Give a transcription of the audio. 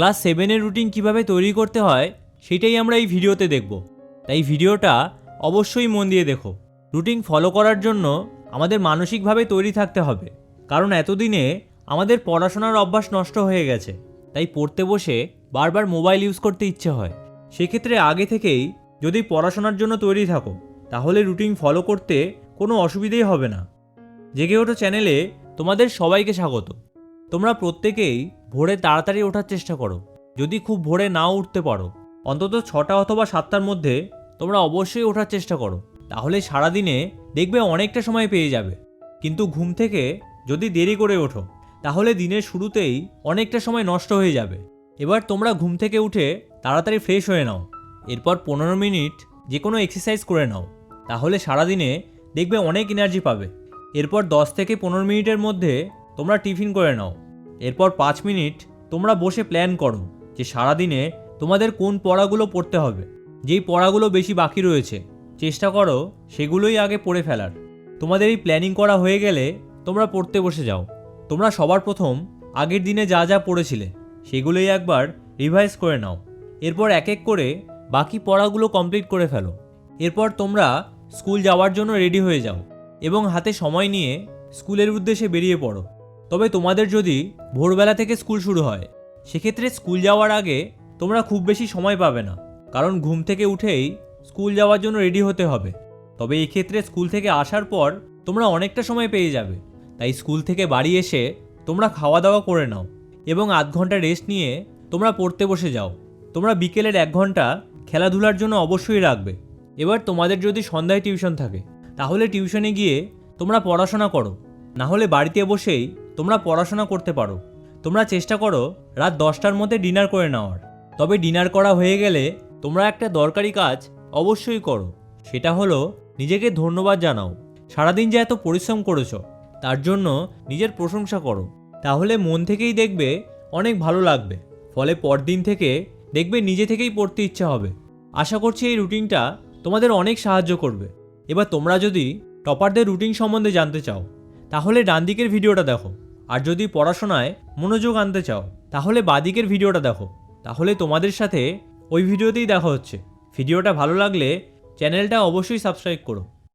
Class সেভেনের routine কীভাবে তৈরি করতে হয়, সেটাই আমরা এই ভিডিওতে দেখব। তাই ভিডিওটা অবশ্যই মন দিয়ে দেখো। রুটিন ফলো করার জন্য আমাদের মানসিকভাবে তৈরি থাকতে হবে। কারণ এতদিনে আমাদের পড়াশোনার অভ্যাস নষ্ট হয়ে গেছে। তাই পড়তে বসে বারবার মোবাইল ইউজ করতে ইচ্ছে হয়। সেক্ষেত্রে আগে থেকেই যদি পড়াশোনার জন্য তৈরি থাকো, তাহলে রুটিন ফলো করতে কোনো অসুবিধেই হবে না। জেগে ওঠো চ্যানেলে, তোমাদের সবাইকে স্বাগত। তোমরা প্রত্যেকেই ভোরে তাড়াতাড়ি ওঠার চেষ্টা করো। যদি খুব ভোরে নাও উঠতে পারো, অন্তত ছটা অথবা সাতটার মধ্যে তোমরা অবশ্যই ওঠার চেষ্টা করো। তাহলে সারাদিনে দেখবে অনেকটা সময় পেয়ে যাবে। কিন্তু ঘুম থেকে যদি দেরি করে ওঠো, তাহলে দিনের শুরুতেই অনেকটা সময় নষ্ট হয়ে যাবে। এবার তোমরা ঘুম থেকে উঠে তাড়াতাড়ি ফ্রেশ হয়ে নাও। এরপর পনেরো মিনিট যে কোনো এক্সারসাইজ করে নাও। তাহলে সারাদিনে দেখবে অনেক এনার্জি পাবে। এরপর দশ থেকে পনেরো মিনিটের মধ্যে তোমরা টিফিন করে নাও। এরপর পাঁচ মিনিট তোমরা বসে প্ল্যান করো যে সারাদিনে তোমাদের কোন পড়াগুলো পড়তে হবে। যেই পড়াগুলো বেশি বাকি রয়েছে, চেষ্টা করো সেগুলোই আগে পড়ে ফেলার। তোমাদের এই প্ল্যানিং করা হয়ে গেলে তোমরা পড়তে বসে যাও। তোমরা সবার প্রথম আগের দিনে যা যা পড়েছিলে, সেগুলোই একবার রিভাইজ করে নাও। এরপর এক এক করে বাকি পড়াগুলো কমপ্লিট করে ফেলো। এরপর তোমরা স্কুল যাওয়ার জন্য রেডি হয়ে যাও এবং হাতে সময় নিয়ে স্কুলের উদ্দেশ্যে বেরিয়ে পড়ো। তবে তোমাদের যদি ভোরবেলা থেকে স্কুল শুরু হয়, সেক্ষেত্রে স্কুল যাওয়ার আগে তোমরা খুব বেশি সময় পাবে না, কারণ ঘুম থেকে উঠেই স্কুল যাওয়ার জন্য রেডি হতে হবে। তবে এই ক্ষেত্রে স্কুল থেকে আসার পর তোমরা অনেকটা সময় পেয়ে যাবে, তাই স্কুল থেকে বাড়ি এসে তোমরা খাওয়া দাওয়া করে নাও এবং আধ ঘণ্টা রেস্ট নিয়ে তোমরা পড়তে বসে যাও। তোমরা বিকেলের এক ঘণ্টা খেলাধুলার জন্য অবশ্যই রাখবে। এবার তোমাদের যদি সন্ধ্যায় টিউশন থাকে, তাহলে টিউশনে গিয়ে তোমরা পড়াশোনা করো, না হলে বাড়িতে বসেই তোমরা পড়াশোনা করতে পারো। তোমরা চেষ্টা করো রাত দশটার মধ্যে ডিনার করে নেওয়ার। তবে ডিনার করা হয়ে গেলে তোমরা একটা দরকারি কাজ অবশ্যই করো। সেটা হলো নিজেকে ধন্যবাদ জানাও। সারাদিন যে এত পরিশ্রম করেছ, তার জন্য নিজের প্রশংসা করো। তাহলে মন থেকেই দেখবে অনেক ভালো লাগবে। ফলে পরদিন থেকে দেখবে নিজে থেকেই পড়তে ইচ্ছা হবে। আশা করছি এই রুটিনটা তোমাদের অনেক সাহায্য করবে। এবার তোমরা যদি টপারদের রুটিন সম্বন্ধে জানতে চাও, তাহলে ডান দিকের ভিডিওটা দেখো। আর যদি পড়াশোনায় মনোযোগ আনতে চাও, তাহলে বাদিকের ভিডিওটা দেখো। তাহলে তোমাদের সাথে ওই ভিডিওতেই দেখা হচ্ছে। ভিডিওটা ভালো লাগলে চ্যানেলটা অবশ্যই সাবস্ক্রাইব করো।